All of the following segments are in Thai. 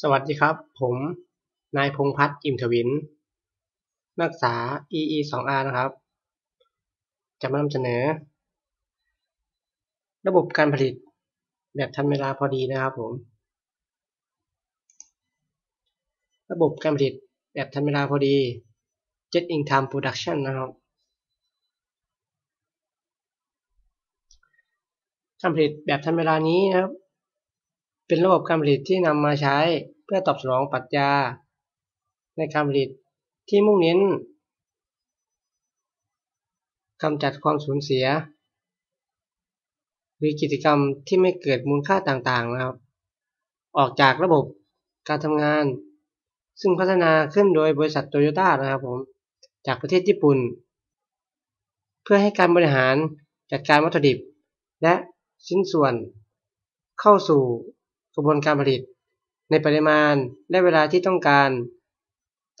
สวัสดีครับ ผมนายพงษ์พัฒน์อิมถวิน นักศึกษา EE 2R นะครับ จะมานำเสนอ ระบบการผลิตแบบทันเวลาพอดีนะครับผม ระบบการผลิตแบบทันเวลาพอดี Jet in Time Production นะครับ การผลิตแบบทันเวลานี้นะครับ เป็นระบบการผลิตที่นำมาใช้เพื่อตอบสนองปรัชญา ในการผลิตที่มุ่งเน้นกำจัดความสูญเสีย หรือกิจกรรมที่ไม่เกิดมูลค่าต่างๆนะครับ ออกจากระบบการทำงาน ซึ่งพัฒนาขึ้นโดยบริษัทโตโยต้านะครับผมจากประเทศญี่ปุ่น เพื่อให้การบริหารจัดการวัตถุดิบ และชิ้นส่วนเข้าสู่ กระบวนการผลิต ในปริมาณและเวลาที่ต้องการ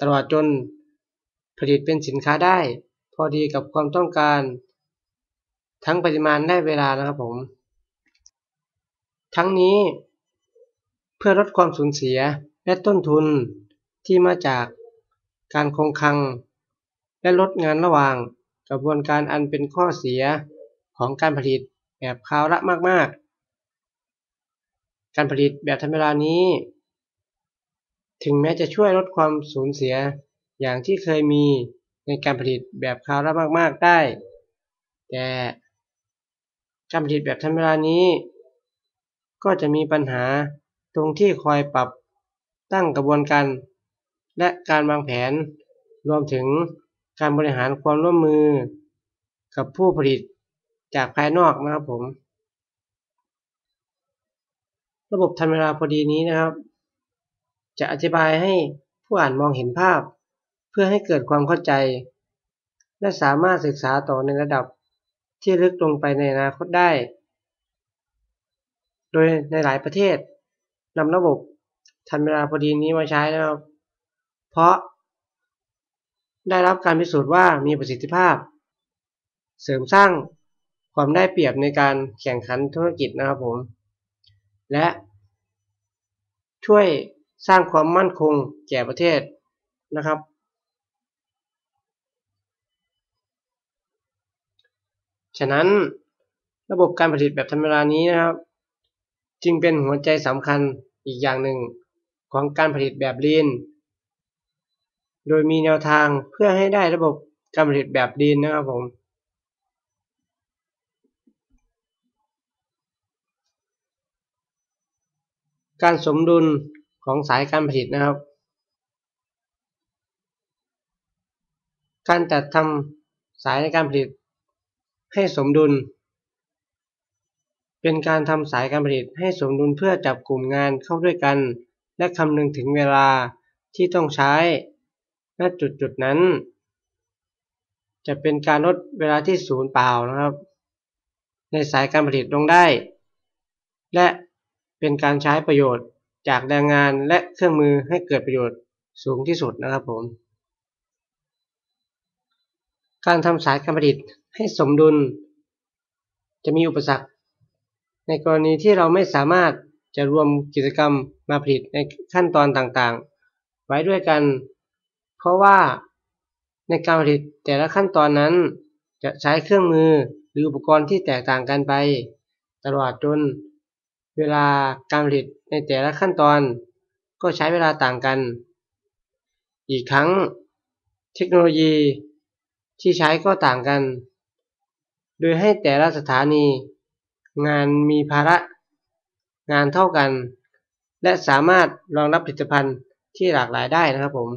ตลอดจนผลิตเป็นสินค้าได้ พอดีกับความต้องการ ทั้งปริมาณและเวลานะครับผม ทั้งนี้ เพื่อลดความสูญเสียและต้นทุนที่มาจากการคงคลัง และลดงานระหว่างกระบวนการอันเป็นข้อเสียของการผลิตแบบคราวละมาก ๆ การผลิตแบบทันเวลานี้ ถึงแม้จะช่วยลดความสูญเสียอย่างที่เคยมีในการผลิตแบบคาวละมาก ๆ ได้ แต่การผลิตแบบทันเวลานี้ ก็จะมีปัญหาตรงที่คอยปรับตั้งกระบวนการ และการวางแผน รวมถึงการบริหารความร่วมมือกับผู้ผลิตจากภายนอกนะครับผม ระบบทันเวลาพอดีนี้นะครับ จะอธิบายให้ผู้อ่านมองเห็นภาพ เพื่อให้เกิดความเข้าใจ และสามารถศึกษาต่อในระดับที่ลึกลงไปในอนาคตได้ โดยในหลายประเทศนำระบบทันเวลาพอดีนี้มาใช้นะครับ เพราะ ได้รับการพิสูจน์ว่ามีประสิทธิภาพ เสริมสร้างความได้เปรียบในการแข่งขันธุรกิจนะครับผม และช่วยสร้างความมั่นคงแก่ประเทศนะครับ ฉะนั้นระบบการผลิตแบบทันเวลานี้นะครับ จึงเป็นหัวใจสำคัญอีกอย่างหนึ่งของการผลิตแบบลีน โดยมีแนวทางเพื่อให้ได้ระบบการผลิตแบบลีนนะครับผม การสมดุลของสายการผลิตนะครับ การจัดทำสายการผลิตให้สมดุล เป็นการทำสายการผลิตให้สมดุลเพื่อจับกลุ่มงานเข้าด้วยกัน และคำนึงถึงเวลาที่ต้องใช้ณจุดจุดนั้น จะเป็นการลดเวลาที่ศูนย์เปล่านะครับ ในสายการผลิตลงได้ และ เป็นการใช้ประโยชน์จากแรงงานและเครื่องมือให้เกิดประโยชน์สูงที่สุดนะครับผม การทำสายการผลิตให้สมดุล จะมีอุปสรรค ในกรณีที่เราไม่สามารถจะรวมกิจกรรมมาผลิตในขั้นตอนต่างๆ ไว้ด้วยกัน เพราะว่าในการผลิตแต่ละขั้นตอนนั้น จะใช้เครื่องมือหรืออุปกรณ์ที่แตกต่างกันไป ตลอดจน เวลาการผลิตในแต่ละขั้นตอนก็ใช้เวลาต่างกัน อีกทั้งเทคโนโลยีที่ใช้ก็ต่างกัน โดยให้แต่ละสถานี งานมีภาระ งานเท่ากัน และสามารถรองรับผลิตภัณฑ์ที่หลากหลายได้นะครับผม